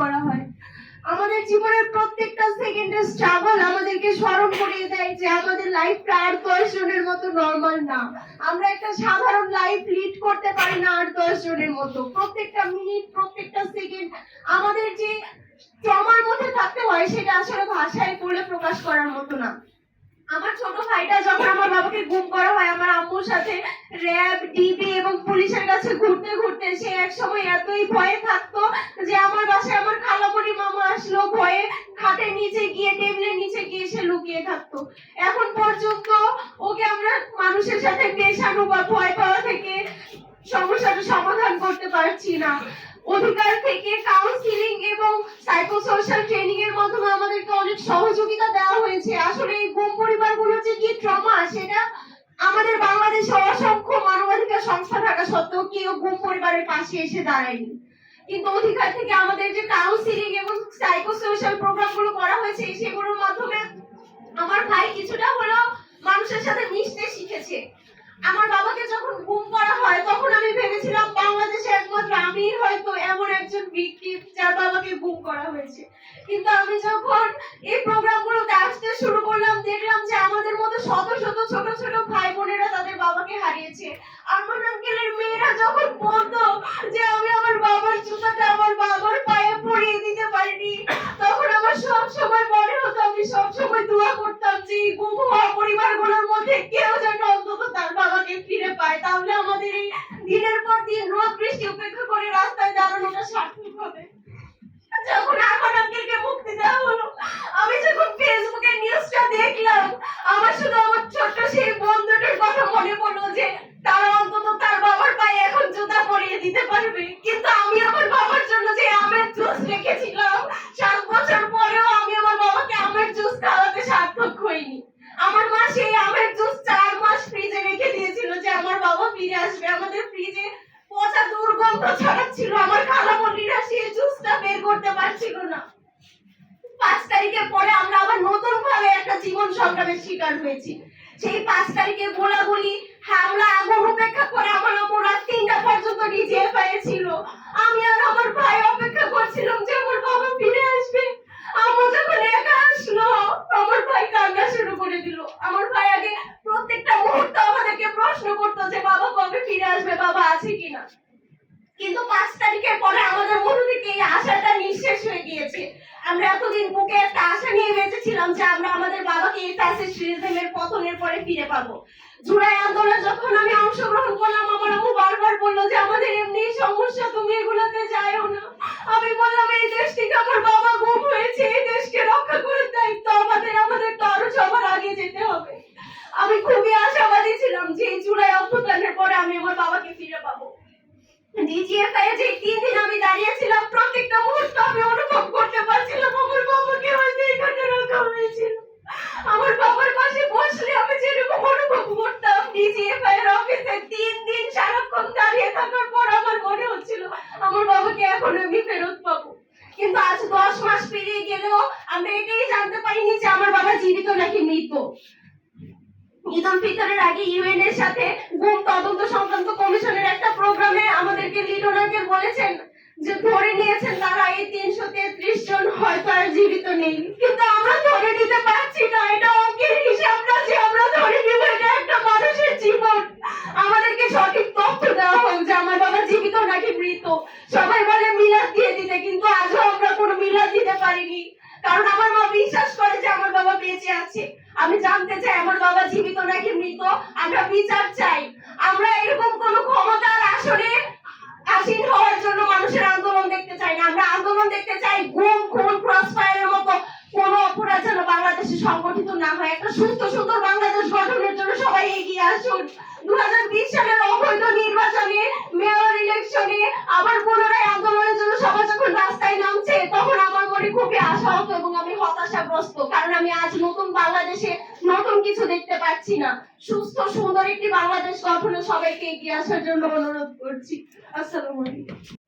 করা হয়। আমাদের জীবনের প্রত্যেকটা সেকেন্ডের স্ট্রাগল আমাদেরকে স্মরণ করিয়ে দেয় যে আমাদের লাইফটা আর দশ জনের মতো নর্মাল না। আমরা একটা সাধারণ লাইফ লিড করতে পারি না আর দশ জনের মতো। প্রত্যেকটা মিনিট প্রত্যেকটা সেকেন্ড আমাদের যে ট্রমার মধ্যে থাকতে হয়, সেটা আসলে ভাষায় বলে প্রকাশ করার মতো না। আমার ছোট ভাইটা যখন আমার বাবাকে গুম করা হয়, আমার আম্মুর সাথে র্যাব, ডিবি এবং পুলিশের কাছে ঘুরতে ঘুরতে সে এক সময় এতই ভয়ে থাকতো যে আমার বাসায় আমার খালামণি মামা আসলো, ভয়ে খাটের নিচে গিয়ে, টেবিলের নিচে গিয়ে সে লুকিয়ে থাকতো। এখন পর্যন্ত ওকে আমরা মানুষের সাথে পেশানো বা ভয় পাওয়া থেকে সমস্যাটা সমাধান করতে পারছি না। অধিকার থেকে কাউন্সিলিং এবং সাইকোসোশ্যাল ট্রেনিং এর মাধ্যমে আমাদেরকে অনেক সহযোগিতা দেওয়া হয়েছে। আসলে এই গুম পরিবারগুলোর যে কি ট্রমা সেটা আমাদের বাংলাদেশে অসংখ্য মানবাধিকার সংস্থা থাকা সত্ত্বেও কেউ গুম পরিবারের পাশে এসে দাঁড়ায়নি। কিন্তু অধিকার থেকে আমাদের যে কাউন্সিলিং এবং সাইকোসোশ্যাল প্রোগ্রামগুলো করা হয়েছে সেগুলোর মাধ্যমে আমার ভাই কিছুটা হলেও মানুষের সাথে মিশতে শিখেছে। আমার বাবাকে যখন গুম করা হয়, তখন আমি ভেবেছিলাম বাংলাদেশে একমাত্র আমি হয়তো এমন একজন ভিকটিম যার বাবাকে গুম করা হয়েছে। কিন্তু আমি যখন এই প্রোগ্রামগুলোতে আসতে শুরু করলাম, দেখলাম যে আমাদের মতো শত শত ছোট ছোট ভাই বোনেরা তাদের বাবাকে হারিয়েছে। আমার আঙ্কেলের মেয়েরা যখন বলতো যে আমি আমার বাবার জুতাটা আমার বাবার পায়ে পরিয়ে দিতে পারিনি, তখন আমার সব সময় মনে হতো, আমি সব সময় দোয়া করতাম যে এই হওয়া পরিবারগুলোর মধ্যে কেউ যেন অন্তত তার বাবাকে ফিরে পায় তাহলে আমাদের এই দিনের পর দিন রোদ বৃষ্টি উপেক্ষা করে রাস্তায় দাঁড়ানোটা সার্থক হবে যখন আমার আঙ্কেলকে মুক্তি দেওয়া হলো আমি যখন ফেসবুকে নিউজটা দেখলাম আমার শুধু আমার ছোট্ট সেই বন্ধুটার কথা মনে পড়ল যে তারা অন্তত তার বাবার পায়ে এখন জুতা পরিয়ে দিতে পারবে কিন্তু আমি আমার বাবার জন্য যে আমের জুস রেখেছিলাম সাত বছর পরেও আমি আমার বাবাকে আমের জুস খাওয়াতে সার্থক হইনি আমার মা সেই আমের জুস চার মাস ফ্রিজে রেখে দিয়েছিল যে আমার বাবা ফিরে আসবে আমাদের ফ্রিজে পচা দুর্গন্ধ ছড়াচ্ছিল আমার খালামণিরা সেই জুসটা বের করতে পারছিল না পাঁচ তারিখের পরে আমরা আবার নতুন ভাবে একটা জীবন সংগ্রামের শিকার হয়েছি। সেই পাঁচ তারিখে গোলাগুলি হামলা, আগুন উপেক্ষা করে আমার আম্মু রাত তিনটা পর্যন্ত নিজে ছিল। আমি আর আমার ভাই অপেক্ষা করছিলাম যে আমার বাবা ফিরে আসবে। যখন একা আসলো, আমার ভাই কান্না শুরু করে দিল। আমার ভাই আগে প্রত্যেকটা মুহূর্ত আমাদেরকে প্রশ্ন করতো যে, বাবা কবে ফিরে আসবে? বাবা আছে কিনা? কিন্তু পাঁচ তারিখের পরে আমাদের মধ্যে থেকে এই আশাটা নিঃশেষ হয়ে গিয়েছে। আমরা এতদিন বুকে একটা আশা নিয়ে বেঁচেছিলাম যে আমরা আমাদের বাবাকে এই ফ্যাসিস্টের পতনের পরে ফিরে পাবো। জুলাই আন্দোলন যখন আমি অংশগ্রহণ করলাম, আমার আম্মু বারবার বলল যে, আমাদের এমনি সমস্যা, তুমি এগুলোতে যাও না। আমি বললাম, এই দেশ থেকে আমার বাবা গুম হয়েছে এই দেশকে রক্ষা করার দায়িত্ব আমাদের আমাদের তো আরও সবার আগে যেতে হবে আমি খুবই আশাবাদী ছিলাম যে এই জুলাই অভ্যুত্থানের পরে আমি আমার বাবাকে ফিরে পাবো ডিজিএফআই যে তিন দিন আমি অনুভব করতে পারছিলাম, আমার বাবার পাশে বসলে আমি পর আমার মনে হচ্ছিল, আমার বাবাকে এখন আমি ফেরত পাবো। কিন্তু আজ দশ মাস পেরিয়ে গেলেও আমরা এটাই জানতে পারিনি যে আমার বাবা জীবিত নাকি মৃত। ঈদ আগে ইউএন এর সাথে গুম তদন্ত সংক্রান্ত কমিশনের একটা প্রোগ্রামে আমাদেরকে লিডোনাকে বলেছেন যে ধরে নিয়েছেন তারা এই তিনশো তেত্রিশ জন হয়তো আর জীবিত নেই কিন্তু আমরা ধরে নিতে পারছি না এটা অঙ্কের হিসাব না যে আমরা ধরে নিব এটা একটা মানুষের জীবন আমাদেরকে সঠিক তথ্য দেওয়া হোক যে আমার বাবা জীবিত নাকি মৃত সবাই বলে মিলাদ দিয়ে দিতে কিন্তু আজও আমরা কোনো মিলাদ দিতে পারিনি কারণ আমার মা বিশ্বাস করে যে আমার বাবা বেঁচে আছে আমি জানতে চাই আমার বাবা জীবিত নাকি মৃত আমরা বিচার চাই আমরা এরকম কোন ক্ষমতার আসনে আসীন হওয়ার জন্য মানুষের আন্দোলন দেখতে চাই না আমরা আন্দোলন দেখতে চাই গুম খুন ক্রস ফায়ারের মতো কোন অপরাধ যেন বাংলাদেশে সংগঠিত না হয়, একটা সুস্থ, সুন্দর বাংলাদেশ গঠনের জন্য সবাই এগিয়ে আসুন। দু সালের অবৈধ নির্বাচনে মেয়র ইলেকশনে আবার পুনরায় আন্দোলনের জন্য সবাই যখন রাস্তায় নামছে, তখন আমার মনে খুবই আশাহত এবং আমি হতাশাগ্রস্ত, কারণ আমি আজ নতুন বাংলাদেশে নতুন কিছু দেখতে পাচ্ছি না। সুস্থ, সুন্দর একটি বাংলাদেশ গঠনে সবাইকে এগিয়ে আসার জন্য অনুরোধ করছি। আসসালামু আলাইকুম।